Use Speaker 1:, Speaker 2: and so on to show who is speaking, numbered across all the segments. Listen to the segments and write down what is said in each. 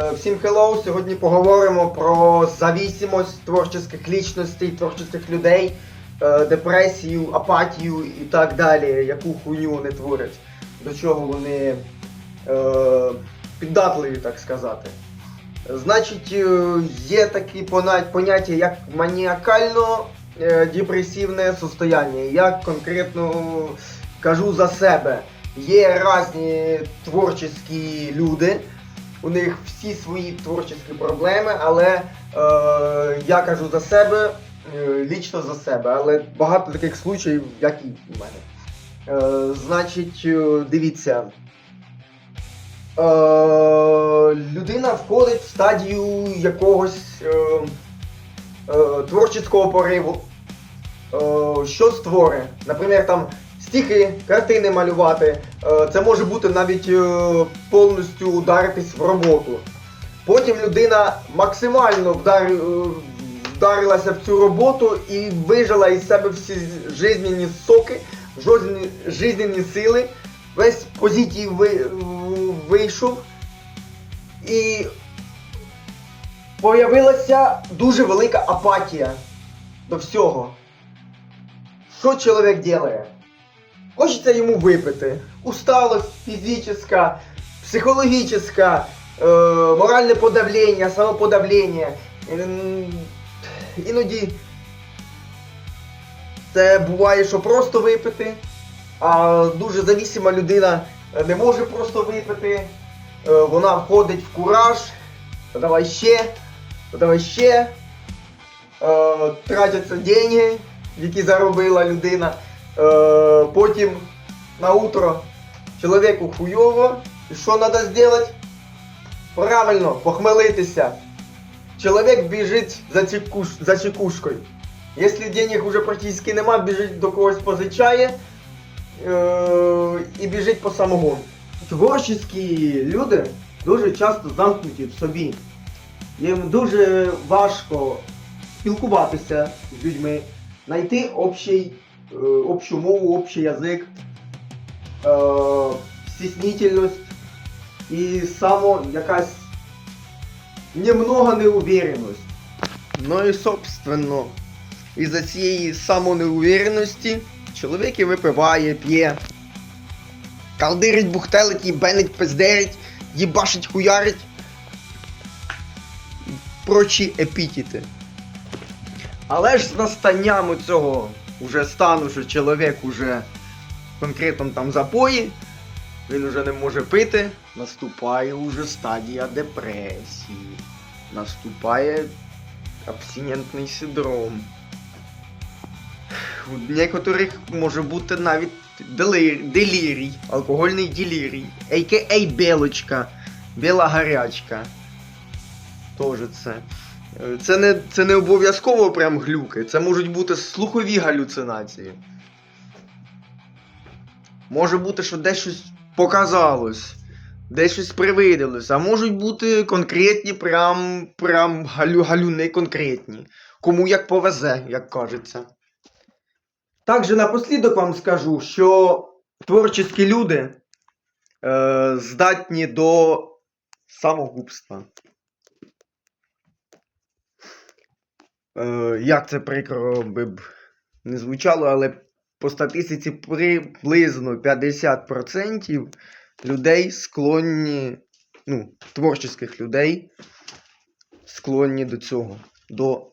Speaker 1: Всім hello! Сьогодні поговоримо про зависимость творчих лічностей, творчих людей, е, депресію, апатію і так далі, яку хуйню вони творять, до чого вони е, піддатливі, так сказати. Значить, е, є такі поняття, як маніакально е, депресивне состояние. Я конкретно кажу за себе. Є різні творчі люди, у них всі свої творчі проблеми, але е, я кажу за себе, е, лічно за себе, але багато таких случаїв, як і у мене. Е, значить, е, дивіться. Е, людина входить в стадію якогось е, е, творчого пориву. Е, що створить? Наприклад, там стихи, картини малювати. Е, це може бути навіть е, повністю ударитись в роботу. Потім людина максимально вдар, е, вдарилася в цю роботу і вижила із себе всі жизненні соки, жизненні, сили, весь позитив ви, вийшов. І появилася дуже велика апатія до всього. Що чоловік робить? Хочеться йому випити. Усталость фізична, психологічна, е, моральне подавлення, самоподавлення. Іноді це буває, що просто випити, а дуже завісима людина не може просто випити. Е, Вона входить в кураж, давай ще, давай ще. Е, Тратяться деньги, які заробила людина. Потім на утро чоловіку хуйово. І що треба зробити? Правильно, похмелитися. Чоловік біжить за, чекуш, за чекушкою. Якщо денег уже практично нема, біжить до когось позичає е, і біжить по самогон. Творчі люди дуже часто замкнуті в собі. Їм дуже важко спілкуватися з людьми, знайти общий, е, общу мову, общий язик, е, стіснительність і само якась немного неуверенность. Ну і собственно, із-за цієї самонеуверенності чоловік і випиває, п'є, калдирить, бухтелить, їбенить, пиздерить, їбашить, хуярить. Прочі епітети. Але ж з настанням цього уже стану, що чоловік уже конкретно там запої, він уже не може пити, наступає уже стадія депресії. Наступає абстинентний синдром. У некоторих може бути навіть делир, делірій, алкогольний делірій, а.к.а. белочка, біла гарячка. Тоже це. Це не, це не обов'язково прям глюки, це можуть бути слухові галюцинації. Може бути, що десь щось показалось, десь щось привиділось, а можуть бути конкретні, прям, прям галю, галюни конкретні. Кому як повезе, як кажеться. Також напослідок вам скажу, що творчі люди е, здатні до самогубства. Е, як це прикро би б не звучало, але по статистиці приблизно 50% людей склонні, ну, творчих людей склонні до цього, до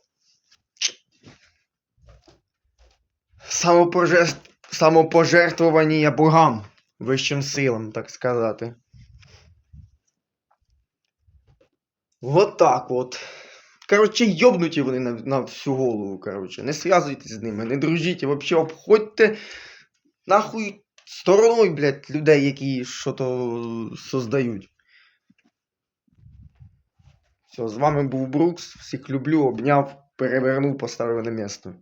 Speaker 1: самопожертв... самопожертвування богам, вищим силам, так сказати. Вот так от. Коротше, йобнуті вони на, на всю голову, коротше. Не зв'язуйтесь з ними, не дружіть, взагалі обходьте нахуй стороною, блядь, людей, які що-то создають. Все, з вами був Брукс. Всіх люблю, обняв, перевернув, поставив на місто.